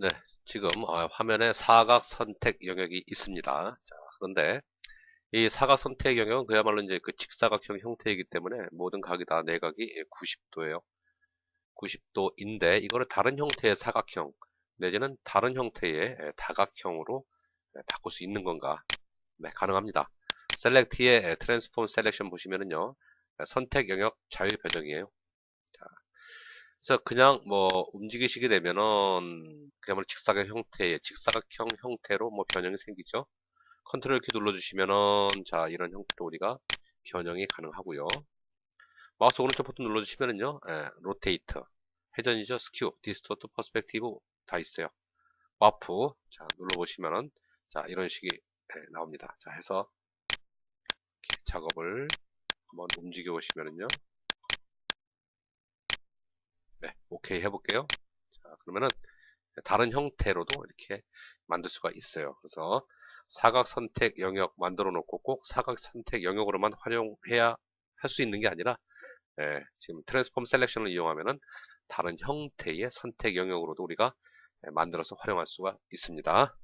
네, 지금 어, 화면에 사각 선택 영역이 있습니다. 자, 그런데 이 사각 선택 영역은 그야말로 이제 그 직사각형 형태이기 때문에 모든 각이 다 내각이 90도예요. 90도인데 이거를 다른 형태의 사각형 내지는 다른 형태의 다각형으로 바꿀 수 있는 건가? 네, 가능합니다. 셀렉트의 트랜스폼 셀렉션 보시면은요. 선택 영역 자유 배정이에요. 자, 그래서 그냥 뭐 움직이시게 되면은 그야말로 직사각 형태의 직사각형 형태로 뭐 변형이 생기죠. 컨트롤 키 눌러주시면은 자 이런 형태로 우리가 변형이 가능하고요. 마우스 오른쪽 버튼 눌러주시면은요, 예, 로테이트, 회전이죠, 스큐, 디스토트, 퍼스펙티브 다 있어요. 와프, 자 눌러보시면은 자 이런 식이 예, 나옵니다. 자 해서 작업을 한번 움직여 보시면은요, 네, 오케이 해볼게요. 자 그러면은 다른 형태로도 이렇게 만들 수가 있어요. 그래서 사각 선택 영역 만들어 놓고 꼭 사각 선택 영역으로만 활용해야 할 수 있는 게 아니라 예, 지금 트랜스폼 셀렉션을 이용하면은 다른 형태의 선택 영역으로도 우리가 예, 만들어서 활용할 수가 있습니다.